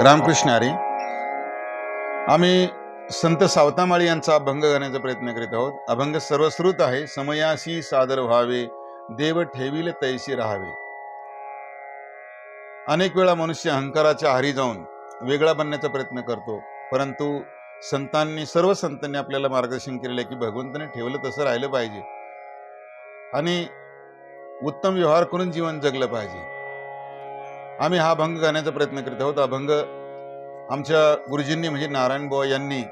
रामकृष्ण आरे आम्ही संत सावतामाळी यांचा अभंग करण्याचा प्रयत्न करीत आहोत. अभंग सर्वश्रुत आहे. समयाशी सादर व्हावे देव ठेवील तैशी राहावे. अनेक वेळा मनुष्य अहंकाराच्या आहारी जाऊन वेगळा बनण्याचा प्रयत्न करतो परंतु संतांनी सर्व संतांनी आपल्याला मार्गदर्शन केलेलं आहे की भगवंताने ठेवलं तसं राहिलं पाहिजे. आणि उत्तम व्यवहार करून जीवन जगलं पाहिजे. आम्ही हा भंग गाण्याचा प्रयत्न करीत आहोत. अभंग आमच्या गुरुजींनी म्हणजे नारायण बुवा यांनी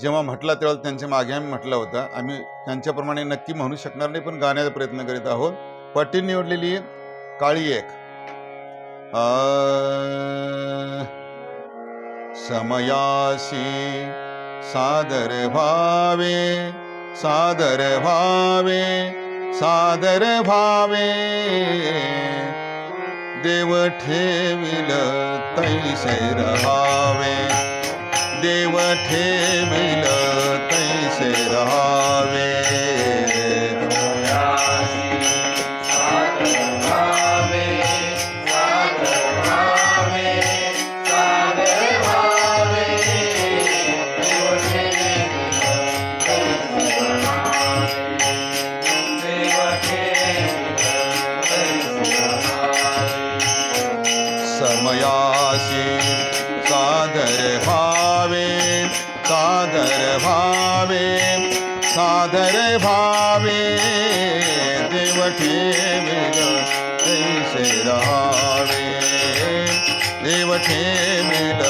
जेव्हा म्हटला तेव्हा त्यांच्या मागे आम्ही म्हटला होता. आम्ही त्यांच्याप्रमाणे नक्की म्हणू शकणार नाही पण गाण्याचा प्रयत्न करीत आहोत. पट्टी निवडलेली काळी एक. आ, समयाशी सादर भावे सादर भावे सादर भावे देव ठेविल तैसे रहावे. देव ठेविल तैसे रहावे. भावे सादर भावे देव ठेविल तैसे रहावे देव ठेविल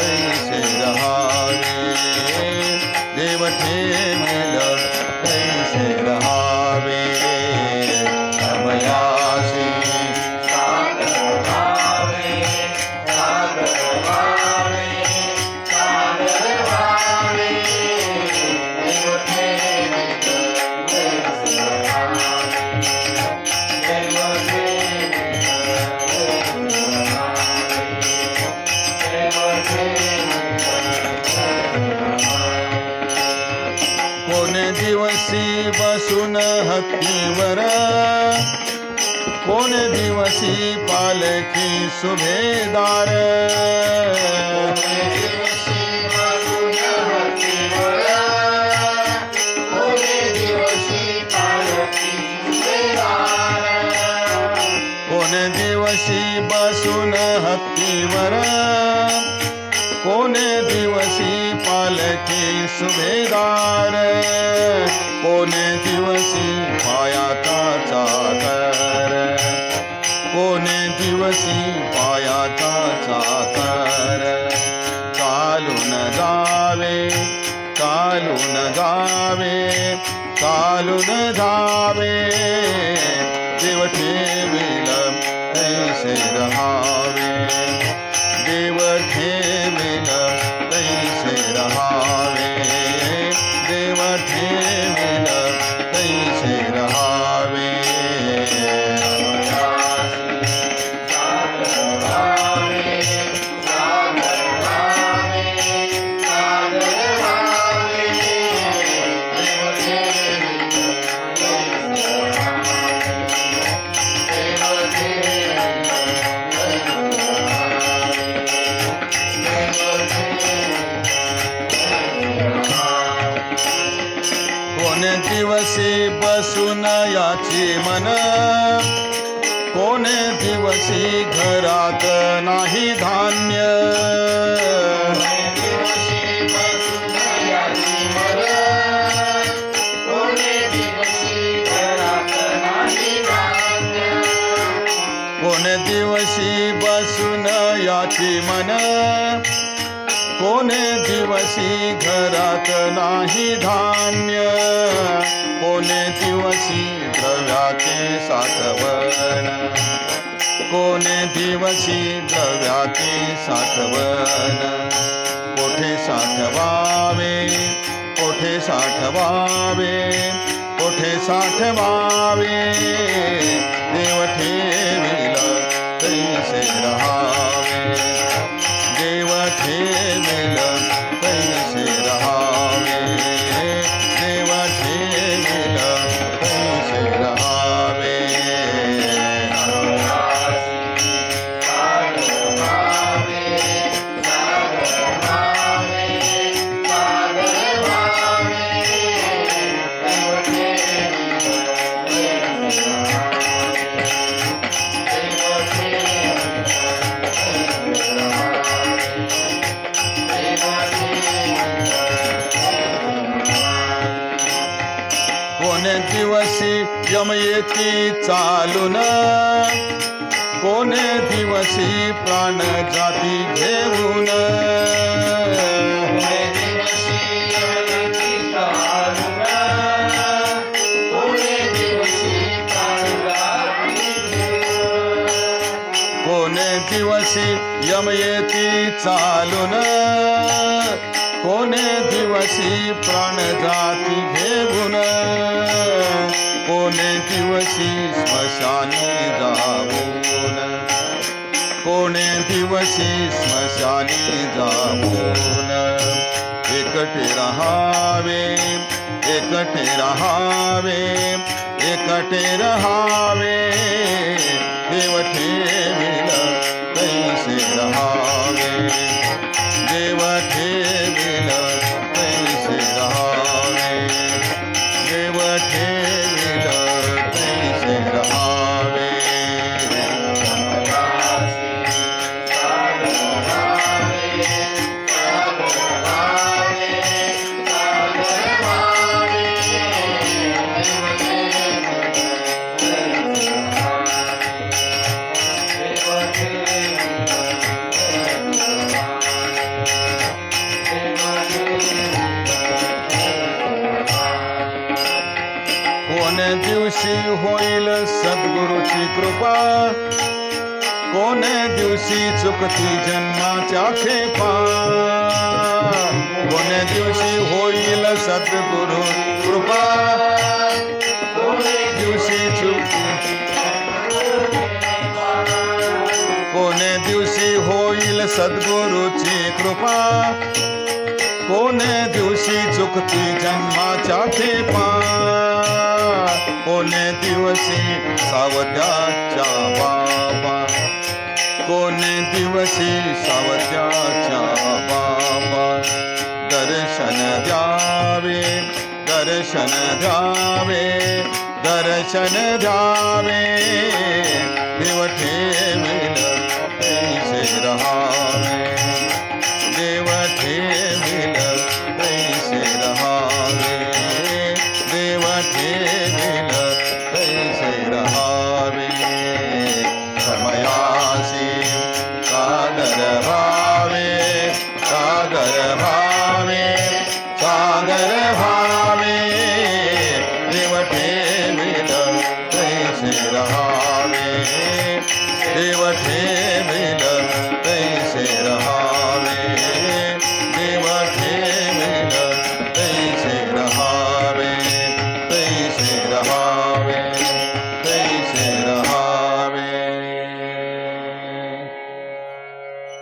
तैसे रहावे देव ठेविल दिवसी बसून हत्तीवर कोण दिवसी पालखी सुभेदार कोण दिवशी बसून हत्तीवर कोण दिवशी पालखी सुभेदार कोण दिवसी पायाचा चाकर? कोण दिवसी पायाचा कर चालून जावे चालून जावे चालून जावे. देव नाही धान्य. कोण दिवशी बसून याची मन? कोण दिवशी घरात नाही धान्य? कोण दिवशी द्रव्याचे साठवण? कोण दिवशी द्रव्याचे साठवण. कोठे साठवावे? कोठे साठवावे? कोठे साठवावे? देव यम येती चालून कोणे दिवशी प्राण जाती घेऊन? कोणे दिवशी यम येती चालून कोणे दिवशी प्राण जाती कोणे दिवशी स्मशानी जाऊन कोणे दिवशी स्मशानी जाऊन एकटे रहावे एकटे रहावे एकटे रहावे। देव सद्गुरूची कृपा। कोण दिवशी चुकती जन्माच्या खेपा कोण दिवशी होईल सद्गुरु कृपा। कोण दिवशी कोण दिवशी होईल सद्गुरूची कृपा। कोणे दिवशी चुकती जन्मा जन्माच्या खेपा कोणे दिवसे सावत्याच्या बाबा। कोणे दिवसे सावत्याच्या बाबा। दर्शन द्यावे दर्शन द्यावे दर्शन द्यावे। देव ठेव